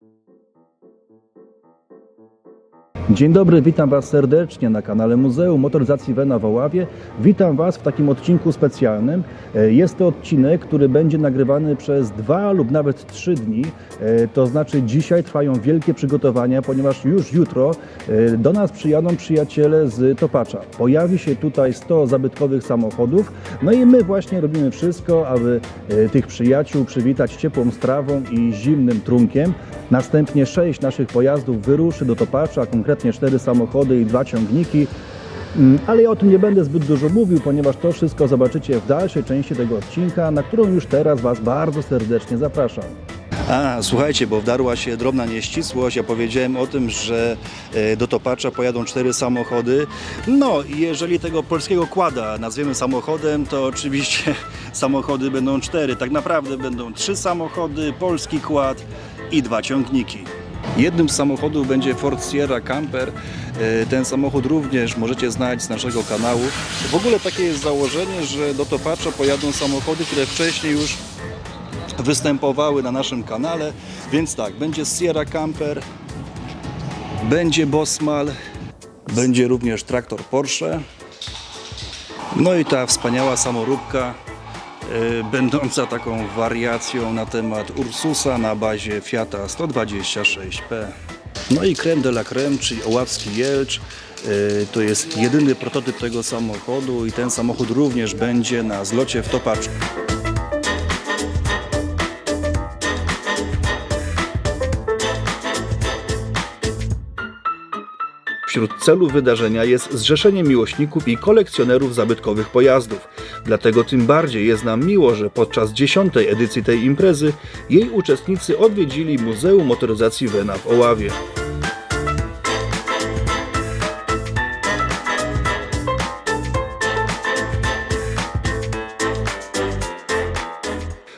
Thank you. Dzień dobry, witam Was serdecznie na kanale Muzeum Motoryzacji Wena w Oławie. Witam Was w takim odcinku specjalnym. E, Jest to odcinek, który będzie nagrywany przez dwa lub nawet trzy dni. E, To znaczy dzisiaj trwają wielkie przygotowania, ponieważ już jutro e, do nas przyjadą przyjaciele z Topacza. Pojawi się tutaj 100 zabytkowych samochodów. No i my właśnie robimy wszystko, aby tych przyjaciół przywitać ciepłą strawą i zimnym trunkiem. Następnie sześć naszych pojazdów wyruszy do Topacza, a cztery samochody i dwa ciągniki. Mm, Ale ja o tym nie będę zbyt dużo mówił, ponieważ to wszystko zobaczycie w dalszej części tego odcinka, na którą już teraz Was bardzo serdecznie zapraszam. A, słuchajcie, bo wdarła się drobna nieścisłość. Ja powiedziałem o tym, że e, do Topacza pojadą cztery samochody. No, i jeżeli tego polskiego kłada nazwiemy samochodem, to oczywiście samochody będą cztery. Tak naprawdę będą trzy samochody, polski kład i dwa ciągniki. Jednym z samochodów będzie Ford Sierra Camper. E, Ten samochód również możecie znać z naszego kanału. W ogóle takie jest założenie, że do Topacza pojadą samochody, które wcześniej już występowały na naszym kanale, więc tak, będzie Sierra Camper, będzie Bosmal, będzie również traktor Porsche, no i ta wspaniała samoróbka, będąca taką wariacją na temat Ursusa na bazie Fiata 126P. No i creme de la creme, czyli Oławski Jelcz. y, To jest jedyny prototyp tego samochodu i ten samochód również będzie na zlocie w Topaczu. Wśród celów wydarzenia jest zrzeszenie miłośników i kolekcjonerów zabytkowych pojazdów. Dlatego tym bardziej jest nam miło, że podczas dziesiątej edycji tej imprezy jej uczestnicy odwiedzili Muzeum Motoryzacji Wena w Oławie.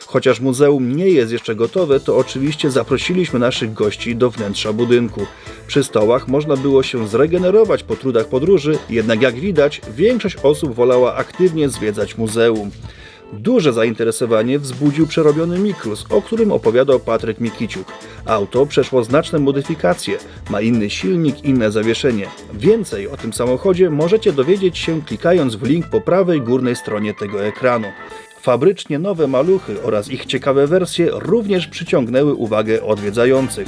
Chociaż muzeum nie jest jeszcze gotowe, to oczywiście zaprosiliśmy naszych gości do wnętrza budynku. Przy stołach można było się zregenerować po trudach podróży, jednak jak widać, większość osób wolała aktywnie zwiedzać muzeum. Duże zainteresowanie wzbudził przerobiony Mikrus, o którym opowiadał Patryk Mikiciuk. Auto przeszło znaczne modyfikacje, ma inny silnik, inne zawieszenie. Więcej o tym samochodzie możecie dowiedzieć się klikając w link po prawej górnej stronie tego ekranu. Fabrycznie nowe maluchy oraz ich ciekawe wersje również przyciągnęły uwagę odwiedzających.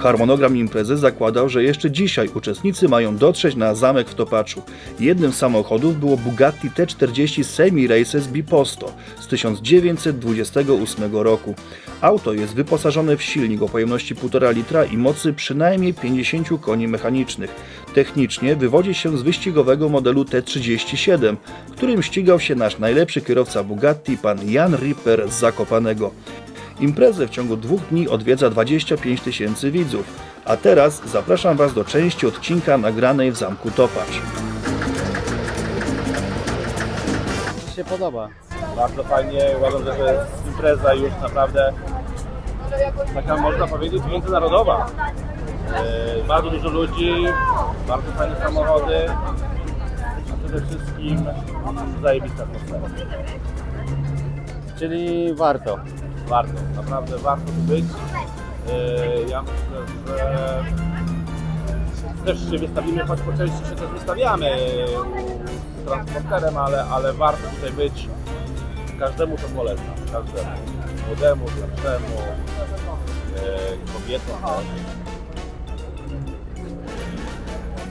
Harmonogram imprezy zakładał, że jeszcze dzisiaj uczestnicy mają dotrzeć na zamek w Topaczu. Jednym z samochodów było Bugatti T40 Semi Races Biposto z 1928 roku. Auto jest wyposażone w silnik o pojemności 1,5 litra i mocy przynajmniej 50 koni mechanicznych. Technicznie wywodzi się z wyścigowego modelu T37, którym ścigał się nasz najlepszy kierowca Bugatti, pan Jan Ripper z Zakopanego. Imprezę w ciągu dwóch dni odwiedza 25 tysięcy widzów. A teraz zapraszam Was do części odcinka nagranej w zamku Topacz. Mi się podoba. Bardzo fajnie, uważam, że to jest impreza już naprawdę taka można powiedzieć międzynarodowa. E, Bardzo dużo ludzi, bardzo fajne samochody, a przede wszystkim zajebista atmosfera. Czyli warto. Warto, naprawdę warto tu być. E, Ja myślę, że też się wystawimy, choć po części się też wystawiamy z transporterem, ale, ale warto tutaj być. Każdemu to polecam. Każdemu. Młodemu, starszemu, e, kobietom.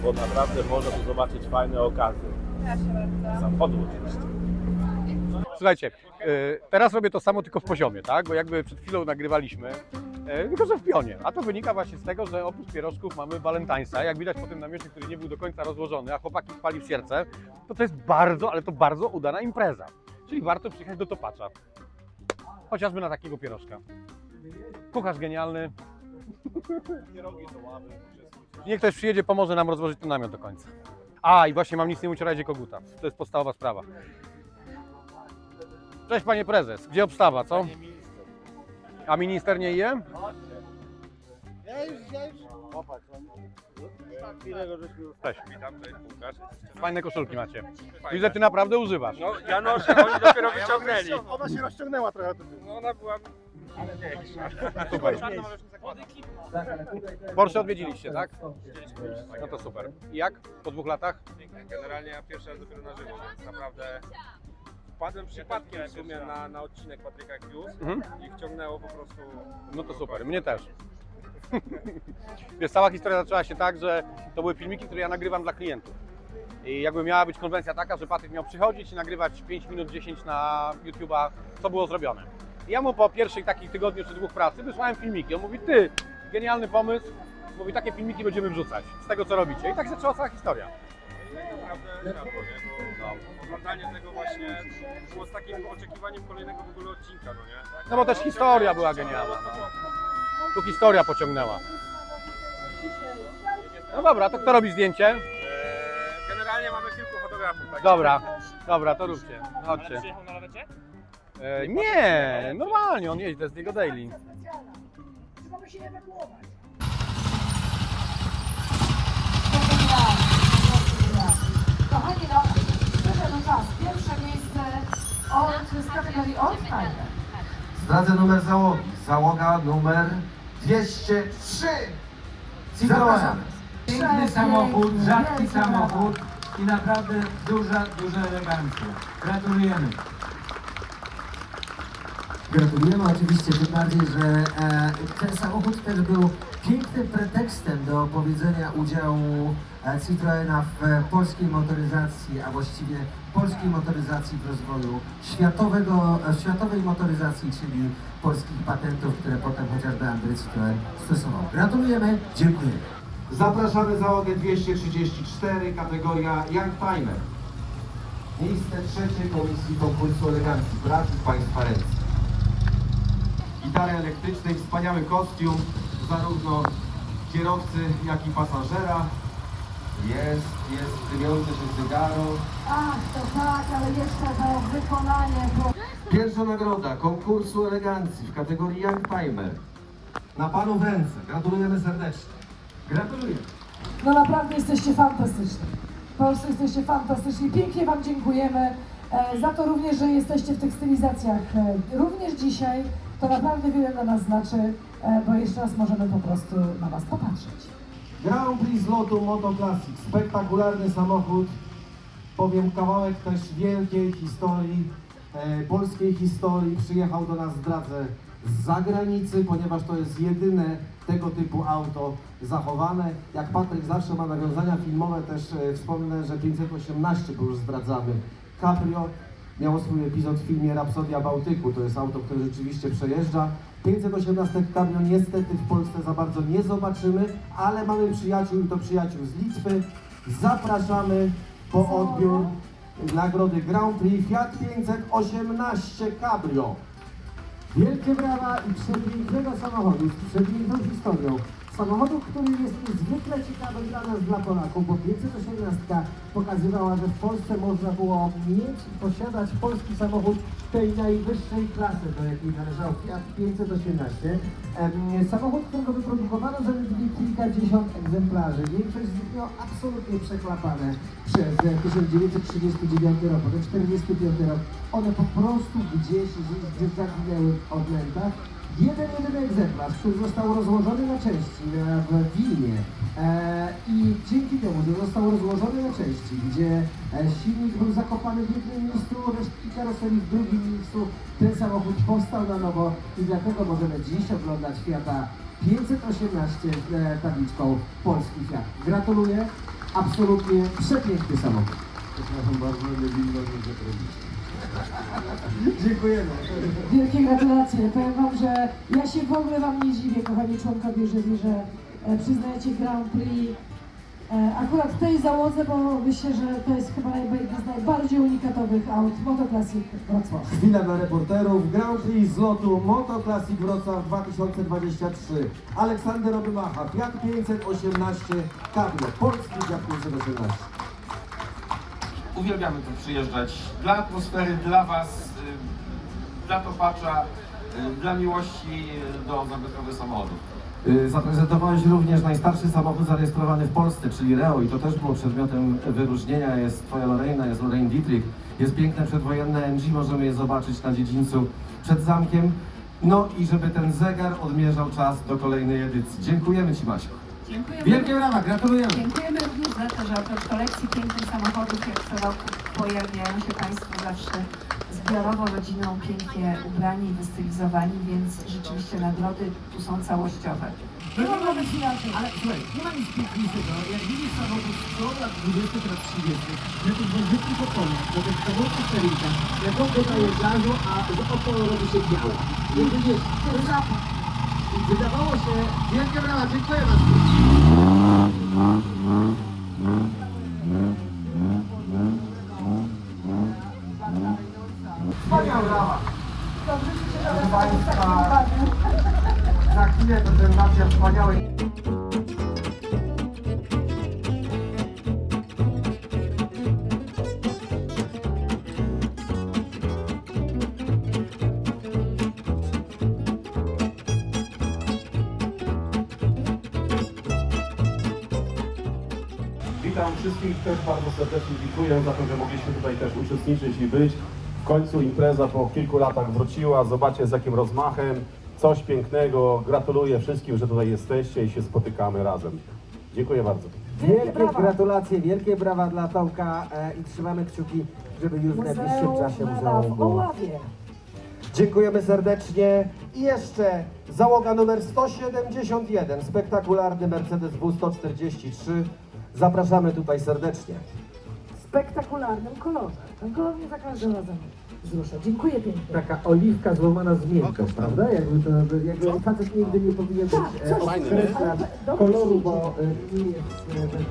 Bo naprawdę można tu zobaczyć fajne okazje. Samochodu oczywiście. Słuchajcie, y, teraz robię to samo tylko w poziomie, tak? Bo jakby przed chwilą nagrywaliśmy, y, tylko że w pionie. A to wynika właśnie z tego, że oprócz pierożków mamy Valentine'a. Jak widać po tym namiocie, który nie był do końca rozłożony, a chłopaki spali w serce, to to jest bardzo, ale to bardzo udana impreza. Czyli warto przyjechać do Topacza. Chociażby na takiego pierożka. Kucharz genialny. Niech ktoś przyjedzie, pomoże nam rozłożyć ten namiot do końca. A, i właśnie mam nic nie uciorajdzie koguta. To jest podstawowa sprawa. Cześć panie prezes, gdzie obstawa, co? A minister nie je? Ja już, ja już. Popatrz, żeśmy Cześć. Witam, cześć Łukasz. Fajne koszulki macie. Widzę, ty naprawdę używasz. No ja noszę, oni dopiero wyciągnęli. Ona się rozciągnęła trochę. No ona była ale większa. Super. Porsche odwiedziliście, tak? No to super. I jak? Po dwóch latach? Generalnie ja pierwszy raz dopiero na żywo, więc naprawdę wpadłem przypadkiem w sumie na, na odcinek Patryka Hughes Mhm. i wciągnęło po prostu... No to super, mnie też. Wiesz, cała historia zaczęła się tak, że to były filmiki, które ja nagrywam dla klientów. I jakby miała być konwencja taka, że Patryk miał przychodzić i nagrywać 5 minut 10 na YouTube'a, co było zrobione. I ja mu po pierwszych takich tygodniu czy dwóch pracy wysłałem filmiki. On mówi, ty, genialny pomysł, mówi, takie filmiki będziemy wrzucać z tego, co robicie. I tak się zaczęła cała historia. No i naprawdę nie? Bo oglądanie tego właśnie było z takim oczekiwaniem kolejnego w ogóle odcinka, no nie? No bo też historia była genialna. No. Tu historia pociągnęła. No dobra, to kto robi zdjęcie? Eee, Generalnie mamy kilku fotografów, tak? Dobra, dobra, to róbcie. Chodźcie. Przyjechał na lawecie? E, nie, normalnie, on jeździ, to jest jego daily. Kochani, no, przyszedł czas. Pierwsze miejsce od, z kategorii Old Timer. Zdradzę numer załogi. Załoga numer 203. Citroen. Piękny samochód, rzadki samochód i naprawdę duża, duża elegancja. Gratulujemy. Gratulujemy oczywiście, tym bardziej, że e, ten samochód też był pięknym pretekstem do powiedzenia udziału e, Citroena w e, polskiej motoryzacji, a właściwie polskiej motoryzacji w rozwoju światowego, e, światowej motoryzacji, czyli polskich patentów, które potem chociażby Andrzej Citroen stosował. Gratulujemy, dziękujemy. Zapraszamy załogę 234, kategoria Young Timer. Miejsce trzecie komisji konkursu elegancji. Braci Państwa ręce. Gitary elektrycznej, wspaniały kostium zarówno kierowcy, jak i pasażera. Jest, jest dymiące się cygaro. Ach, to tak, ale jeszcze to wykonanie. Bo... Pierwsza nagroda konkursu elegancji w kategorii Young Timer. Na Panu w ręce. Gratulujemy serdecznie. Gratuluję. No naprawdę jesteście fantastyczni. Po prostu jesteście fantastyczni. Pięknie Wam dziękujemy e, za to również, że jesteście w tych stylizacjach. E, również dzisiaj to naprawdę wiele dla nas znaczy, e, bo jeszcze raz możemy po prostu na Was popatrzeć. Grand Prix z lotu Moto Classic. Spektakularny samochód. Powiem kawałek też wielkiej historii, e, polskiej historii. Przyjechał do nas, zdradzę, z zagranicy, ponieważ to jest jedyne tego typu auto zachowane. Jak Patryk zawsze ma nawiązania filmowe, też e, wspomnę, że 518, bo już zdradzamy, Caprio miało swój epizod w filmie Rapsodia Bałtyku. To jest auto, które rzeczywiście przejeżdża. 518 Cabrio niestety w Polsce za bardzo nie zobaczymy, ale mamy przyjaciół i to przyjaciół z Litwy. Zapraszamy po odbiór nagrody Grand Prix Fiat 518 Cabrio. Wielkie brawa i przepięknego samochodu z przepiękną historią. Samochodu, który jest niezwykle ciekawy dla nas, dla Polaków, bo 518 pokazywała, że w Polsce można było mieć i posiadać polski samochód tej najwyższej klasy, do jakiej należał Fiat 518. Em, Samochód, którego wyprodukowano zaledwie kilkadziesiąt egzemplarzy. Większość z nich miała absolutnie przeklapane przez e, 1939 rok, potem 1945 rok. One po prostu gdzieś, gdzieś zaginęły w odmętach. Jeden, jedyny egzemplarz, który został rozłożony na części e, w Wilnie e, i dzięki temu, że został rozłożony na części, gdzie e, silnik był zakopany w jednym miejscu, resztki karoserii w drugim miejscu, ten samochód powstał na nowo i dlatego możemy dziś oglądać Fiata 518 z e, tabliczką Polski Fiat. Gratuluję, absolutnie przepiękny samochód. Przepraszam bardzo, nie Dziękujemy. Wielkie gratulacje. Powiem Wam, że ja się w ogóle Wam nie dziwię, kochani członkowie jury, że e, przyznajecie Grand Prix e, akurat tej załodze, bo myślę, że to jest chyba jedno z najbardziej unikatowych aut Moto Classic Wrocław. Chwila dla reporterów. Grand Prix z lotu Moto Classic Wrocław 2023. Aleksander Obymacha, Fiat 518 Cabrio. Polski Fiat 518. Uwielbiamy tu przyjeżdżać dla atmosfery, dla Was, y, dla topacza, y, dla miłości do zabytkowych samochodów. Y, Zaprezentowałeś również najstarszy samochód zarejestrowany w Polsce, czyli Reo i to też było przedmiotem wyróżnienia. Jest twoja Lorena, jest Lorraine Dietrich, jest piękne przedwojenne MG, możemy je zobaczyć na dziedzińcu przed zamkiem. No i żeby ten zegar odmierzał czas do kolejnej edycji. Dziękujemy Ci Maciu. Dziękujemy. Wielkie brawa, gratulujemy. Dziękujemy również za to, że oprócz kolekcji pięknych samochodów, jak co roku pojawiają się Państwo zawsze zbiorowo, rodziną, pięknie ubrani i wystylizowani, więc rzeczywiście nagrody tu są całościowe. No nie ma być inaczej. Ale słuchaj, nie ma nic piękniejszego. Jak widzisz samochód z przodu lat 20 teraz 30, na tych wążytkich oponach, na tych kawałkach jak on dodaje gazu, a z opon robi się biało. I widzisz, wydawało się, wielkie brawa, dziękuję bardzo. Witam wszystkich, też bardzo serdecznie dziękuję za to, że mogliśmy tutaj też uczestniczyć i być. W końcu impreza po kilku latach wróciła, zobaczcie z jakim rozmachem, coś pięknego. Gratuluję wszystkim, że tutaj jesteście i się spotykamy razem. Dziękuję bardzo. Wielkie gratulacje, wielkie brawa dla Tomka e, i trzymamy kciuki, żeby już w najbliższym czasie muzeum było. Dziękujemy serdecznie i jeszcze załoga numer 171, spektakularny Mercedes W143. Zapraszamy tutaj serdecznie. spektakularnym kolorze. Ten kolor mnie za każdym razem wzrusza. Dziękuję pięknie. Taka oliwka złamana z miętą, prawda? Jakby to, jakby facet nigdy nie powinien być Tak, e, coś określać dobrze koloru, bo e, nie jest e, bez.